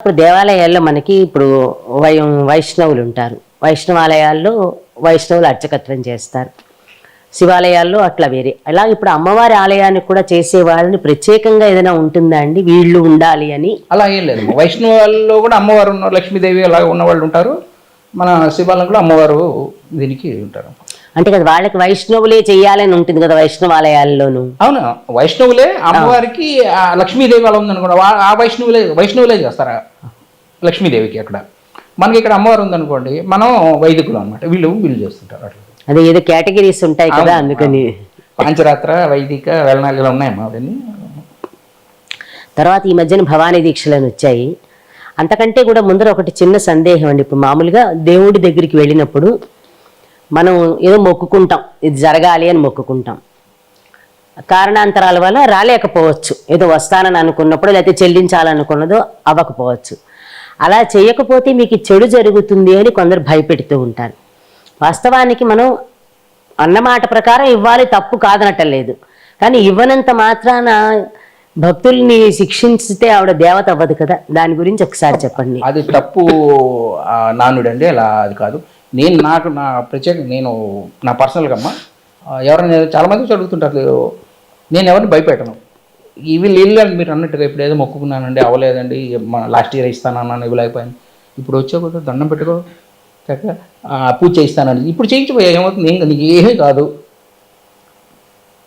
ఇప్పుడు దేవాలయాల్లో మనకి ఇప్పుడు వై వైష్ణవులు ఉంటారు. వైష్ణవాలయాల్లో వైష్ణవులు అర్చకత్వం చేస్తారు. శివాలయాల్లో అట్లా వేరే. అలా ఇప్పుడు అమ్మవారి ఆలయానికి కూడా చేసే వాళ్ళని ప్రత్యేకంగా ఏదైనా ఉంటుందా అండి? వీళ్ళు ఉండాలి అని? అలా ఏం లేదు. వైష్ణవాల్లో కూడా అమ్మవారు లక్ష్మీదేవి అలా ఉన్న వాళ్ళు ఉంటారు. మన శివాలయం కూడా అమ్మవారు దీనికి ఉంటారు. అంటే కదా వాళ్ళకి వైష్ణవులే చేయాలని ఉంటుంది కదా వైష్ణవాలయాల్లోనూ. అవును వైష్ణవులే అమ్మవారికి లక్ష్మీదేవి అలా ఉందనుకోండి ఆ వైష్ణవులే వైష్ణవులే చేస్తారు? లక్ష్మీదేవికి అక్కడ. మనకి ఇక్కడ అమ్మవారు ఉందనుకోండి మనం వైదికులు అనమాట వీళ్ళు వీళ్ళు చేస్తుంటారు అట్లా. అదే ఏదో కేటగిరీస్ ఉంటాయి కదా అందుకని. పాంచరాత్ర వైదిక వెళ్ళనాలు ఇలా ఉన్నాయమ్మా అవన్నీ తర్వాత ఈ మధ్యన భవానీ దీక్షలని వచ్చాయి. అంతకంటే కూడా ముందర ఒకటి చిన్న సందేహం అండి. ఇప్పుడు మామూలుగా దేవుడి దగ్గరికి వెళ్ళినప్పుడు మనం ఏదో మొక్కుకుంటాం. ఇది జరగాలి అని మొక్కుకుంటాం. కారణాంతరాల వల్ల రాలేకపోవచ్చు. ఏదో వస్తానని అనుకున్నప్పుడు లేకపోతే చెల్లించాలనుకున్నదో అవ్వకపోవచ్చు. అలా చేయకపోతే మీకు చెడు జరుగుతుంది అని కొందరు భయపెడుతూ ఉంటారు. వాస్తవానికి మనం అన్నమాట ప్రకారం ఇవ్వాలి తప్పు కాదనటం లేదు కానీ ఇవ్వనంత మాత్రాన భక్తుల్ని శిక్షించితే ఆవిడ దేవత అవ్వదు కదా? దాని గురించి ఒకసారి చెప్పండి. అది తప్పు నానుడు అండి అలా అది కాదు. నేను నాకు నా ప్రత్యేక నేను నా పర్సనల్గా అమ్మ ఎవరైనా చాలా మంది చదువుతుంటారు నేను ఎవరిని భయపెట్టను. ఇల్లు అని మీరు అన్నట్టుగా ఇప్పుడు ఏదో మొక్కుకున్నానండి అవ్వలేదండి లాస్ట్ ఇయర్ ఇస్తానన్నాను ఇవ్వలేకపోయాను ఇప్పుడు వచ్చే కొద్ది దండం పెట్టుకో ఆ, పూజ చేయిస్తానండి. ఇప్పుడు చేయించిపోయా ఏమవుతుంది? ఏం నీకు ఏమీ కాదు.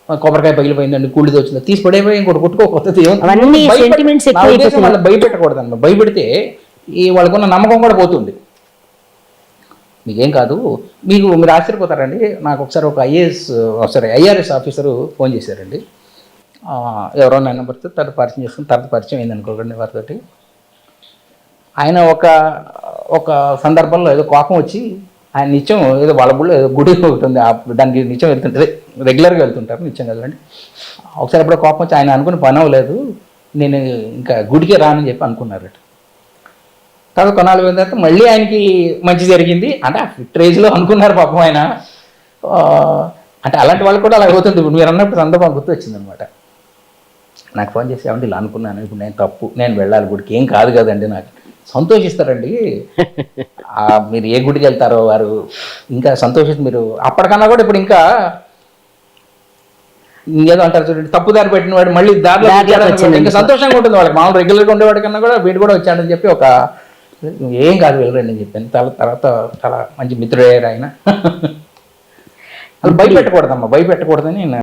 కొబ్బరికాయ పగిలిపోయిందండి కూలిది వచ్చింది తీసి పడైపోయి ఇంకోటి కొట్టుకోకపోతే అవన్నీ sentiments ఎక్కువైపోతున్నాయి. వాళ్ళు భయపెట్టకూడదు అన్నమాట భయపెడితే ఈ వాళ్ళకున్న నమ్మకం కూడా పోతుంది. మీకేం కాదు. మీకు మీరు ఆశ్చర్యపోతారండి. నాకు ఒకసారి ఒక IAS sorry IRS officer phone చేశారండి. ఎవరో నా నెంబర్తో తర్వాత పరిచయం చేసుకుని తర్వాత పరిచయం అయింది అనుకోకండి వారితోటి. ఆయన ఒక ఒక సందర్భంలో ఏదో కోపం వచ్చి ఆయన నిత్యం ఏదో వాళ్ళ గుడిలో ఏదో గుడి ఒకటి ఉంది దానికి నిత్యం వెళ్తుంటుంది. రెగ్యులర్గా వెళ్తుంటారు నిత్యం కదండి. ఒకసారి ఎప్పుడో కోపం వచ్చి ఆయన అనుకుని పని అవ్వలేదు. నేను ఇంకా గుడికే రానని చెప్పి అనుకున్నారట. తర్వాత కొనాలి పోయిన తర్వాత మళ్ళీ ఆయనకి మంచి జరిగింది. అంటే ఆ ఫిట్ రేజ్లో అనుకున్నారు పాపం ఆయన. అంటే అలాంటి వాళ్ళు కూడా అలా అవుతుంది. ఇప్పుడు మీరు అన్నప్పుడు సందర్భం గుర్తు వచ్చింది అనమాట నాకు ఫోన్ చేసి ఏమంటే ఇలా అనుకున్నాను. ఇప్పుడు నేను తప్పు. నేను వెళ్ళాలి గుడికి. ఏం కాదు కదండి నాకు. సంతోషిస్తారండి. మీరు ఏ గుడికి వెళ్తారో వారు. ఇంకా సంతోషిస్తారు మీరు అప్పటికన్నా కూడా ఇప్పుడు ఇంకా ఇంకేదో అంటారు చూడండి తప్పుదారి పెట్టిన వాడు మళ్ళీ దారిలో. ఇంకా సంతోషంగా ఉంటుంది వాళ్ళకి. మామూలు రెగ్యులర్గా ఉండేవాడి కన్నా కూడా వీడు కూడా వచ్చాడని చెప్పి ఒక ఏం కాదు వెళ్ళరండి అని చెప్పాను తర్వాత తర్వాత చాలా మంచి మిత్రుడయ్యారు ఆయన అసలు భయపెట్టకూడదమ్మా భయపెట్టకూడదని నేను